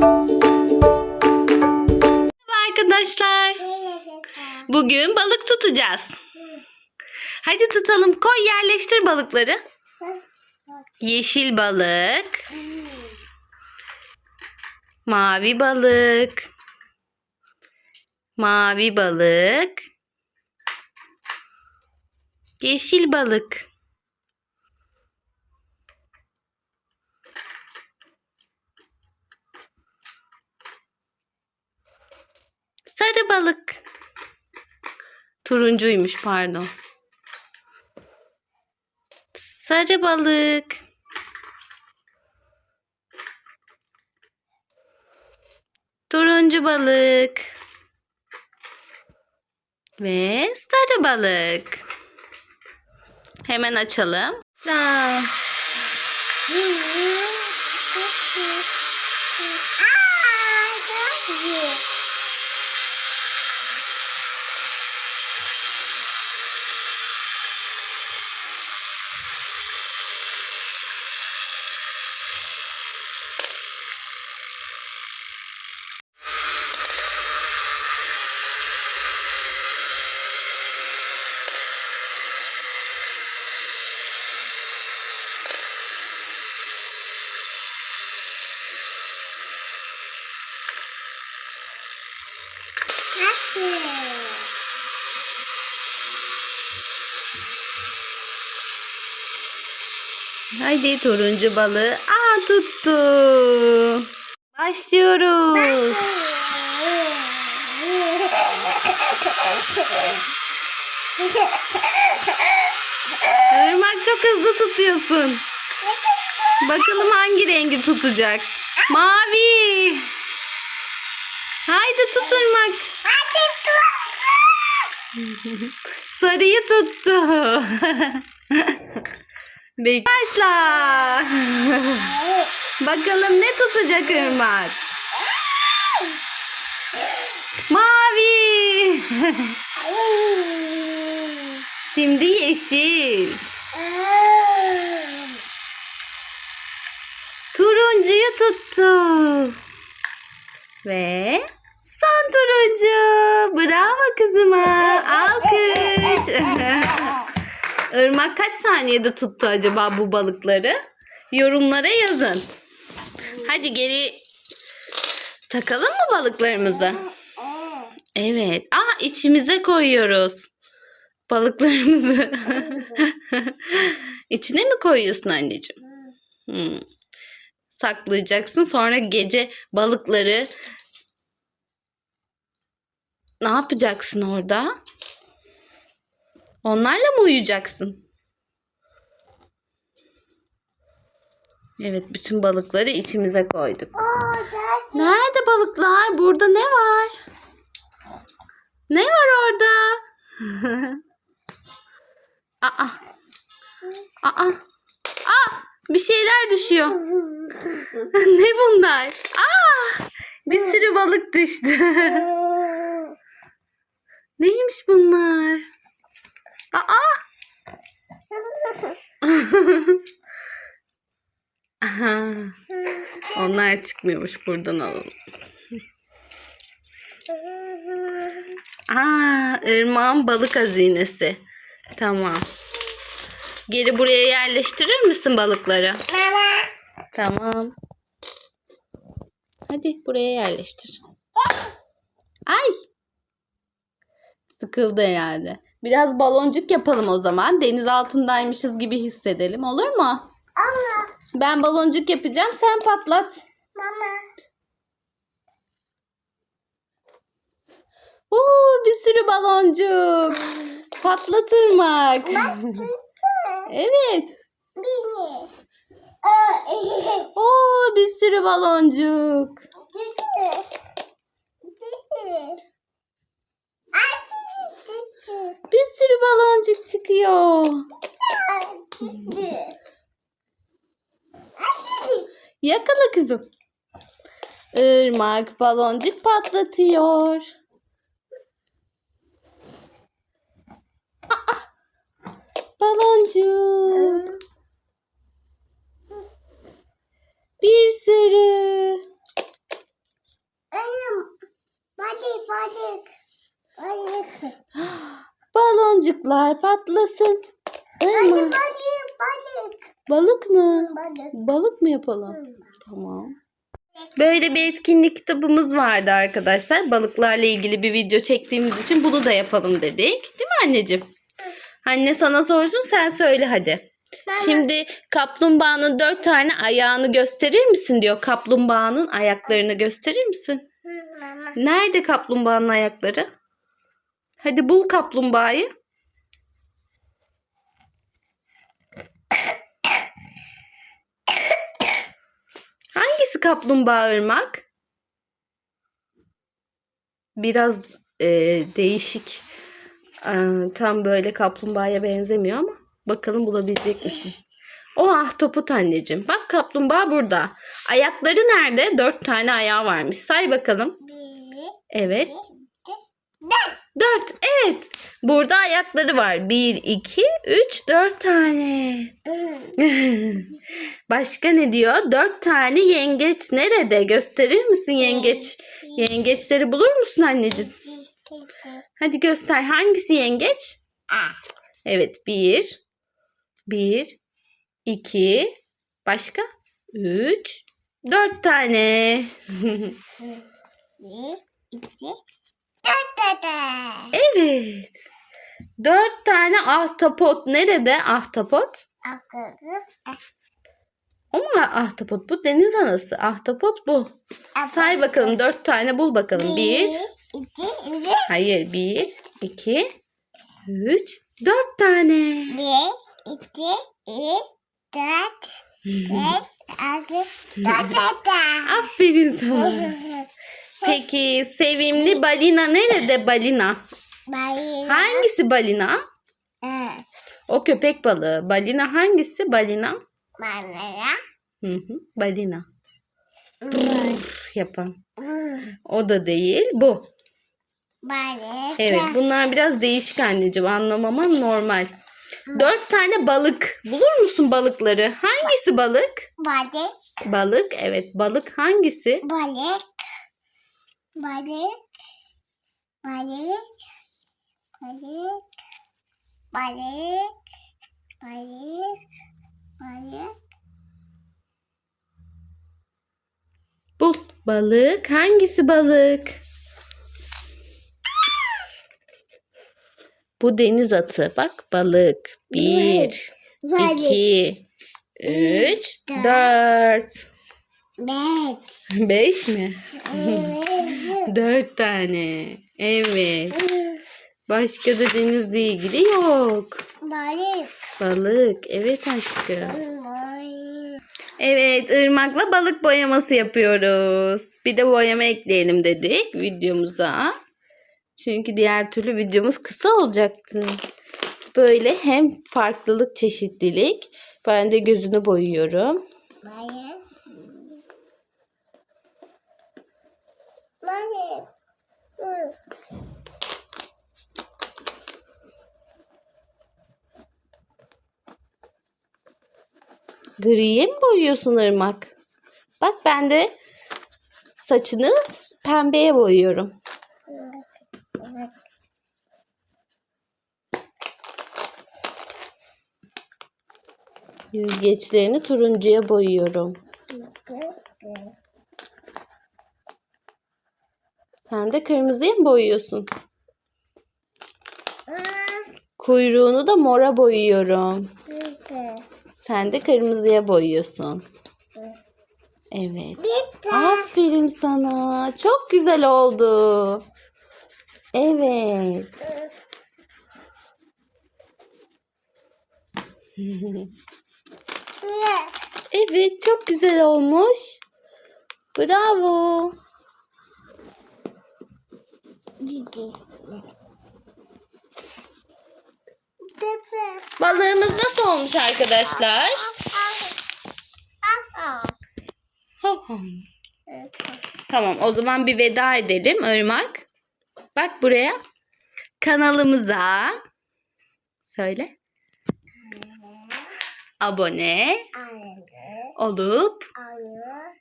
Merhaba arkadaşlar. Bugün balık tutacağız. Hadi tutalım. Koy yerleştir balıkları. Yeşil balık. Mavi balık. Mavi balık. Yeşil balık. Sarı balık. Turuncuymuş pardon. Sarı balık. Turuncu balık. Ve sarı balık. Hemen açalım. Haydi turuncu balığı. Aa tuttu. Başlıyoruz. Irmak çok hızlı tutuyorsun. Bakalım hangi rengi tutacak. Mavi. Haydi tut Irmak. Sarıyı tuttu. Başla. Bakalım ne tutacak Irmak. Mavi. Şimdi yeşil. Turuncuyu tuttu. Ve son turuncu. Bravo kızıma. Alkış. Irmak kaç saniyede tuttu acaba bu balıkları? Yorumlara yazın. Hadi geri takalım mı balıklarımızı? Evet. Aa içimize koyuyoruz. Balıklarımızı. İçine mi koyuyorsun anneciğim? Hmm. Saklayacaksın. Sonra gece balıkları ne yapacaksın orada? Onlarla mı uyuyacaksın? Evet, bütün balıkları içimize koyduk. Nerede balıklar? Burada ne var? Ne var orada? Aa. Aa. Aa, bir şeyler düşüyor. ne bunlar? Aa! Bir sürü balık düştü. Neymiş bunlar? Aa! Aha, onlar çıkmıyormuş. Buradan alalım. Aa, ırmağın balık hazinesi. Tamam. Geri buraya yerleştirir misin balıkları? Tamam. Hadi buraya yerleştir. Ay. Sıkıldı herhalde. Biraz baloncuk yapalım o zaman. Deniz altındaymışız gibi hissedelim. Olur mu? Ben baloncuk yapacağım. Sen patlat. Oo, bir sürü baloncuk. Patlatırmak. evet. Oo, bir sürü baloncuk bir sürü baloncuk çıkıyor. Yakala kızım. Irmak baloncuk patlatıyor. Baloncuk. Bir sürü. Annem balık balık. Balık. Çocuklar patlasın. Irmak. Balık balık. Balık mı? Balık. Balık mı yapalım? Tamam. Böyle bir etkinlik kitabımız vardı arkadaşlar. Balıklarla ilgili bir video çektiğimiz için bunu da yapalım dedik. Değil mi anneciğim? Anne sana sorsun sen söyle hadi. Şimdi kaplumbağanın dört tane ayağını gösterir misin diyor. Kaplumbağanın ayaklarını gösterir misin? Mama. Nerede kaplumbağanın ayakları? Hadi bul kaplumbağayı. Hangisi kaplumbağa ırmak? Biraz e, değişik. E, tam böyle kaplumbağaya benzemiyor ama bakalım bulabilecek misin? O ahtapot anneciğim. Bak kaplumbağa burada. Ayakları nerede? Dört tane ayağı varmış. Say bakalım. Evet. iki, Dört. Evet. Burada ayakları var. Bir, iki, üç, dört tane. Başka ne diyor? Dört tane yengeç nerede? Gösterir misin yengeç? Yengeçleri bulur musun anneciğim? Hadi göster. Hangisi yengeç? Evet. Bir. Bir. iki. Başka? Üç. Dört tane. Bir, iki, dört tane. evet. Dört tane ahtapot. Nerede ahtapot? Akıllı. O mu ahtapot? Bu deniz anası. Ahtapot bu. Say bakalım. Dört tane bul bakalım. Bir. iki, üç, Hayır. Bir. iki, Üç. Dört tane. bir, iki, üç, dört, beş, altı, dört tane. Aferin sana. Peki sevimli balina nerede balina? Bayır. Hangisi balina? Evet. O köpek balığı. Balina hangisi? Balina. Manlara. Hı hı. Balina. Üf, yapan. O da değil. Bu. Balık. Evet bunlar biraz değişik anneciğim. Anlamaman normal. Dört tane balık. Bulur musun balıkları? Hangisi balık? Balık. Balık. Evet balık hangisi? Balık. Balık. Balık. Balık. Balık. Balık. Balık. Bul. Balık. Hangisi balık? Bu deniz atı. Bak balık. Bir, Balık. iki, üç, dört. Beş. Beş mi? Evet. Dört tane. Evet. Başka da denizle ilgili yok. Balık. Balık. Evet aşkım. Evet, ırmakla balık boyaması yapıyoruz. Bir de boyama ekleyelim dedik videomuza. Çünkü diğer türlü videomuz kısa olacaktı. Böyle hem farklılık, çeşitlilik. Ben de gözünü boyuyorum. Balık. Balık. Hı. Griye mi boyuyorsun ırmak? Bak ben de saçını pembeye boyuyorum. Yüzgeçlerini turuncuya boyuyorum. Sen de kırmızıya mı boyuyorsun? Kuyruğunu da mora boyuyorum. Sen de kırmızıya boyuyorsun. Evet. Aferin sana. Çok güzel oldu. Evet. Evet, çok güzel olmuş. Bravo. Balığımız nasıl olmuş arkadaşlar? Tamam, o zaman bir veda edelim Irmak. Bak buraya. Kanalımıza söyle. Abone olup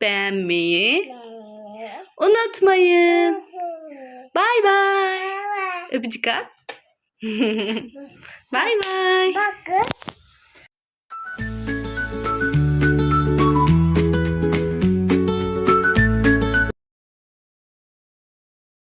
beğenmeyi unutmayın. Bay bay. Öpücük at. Bay bay. Bakın.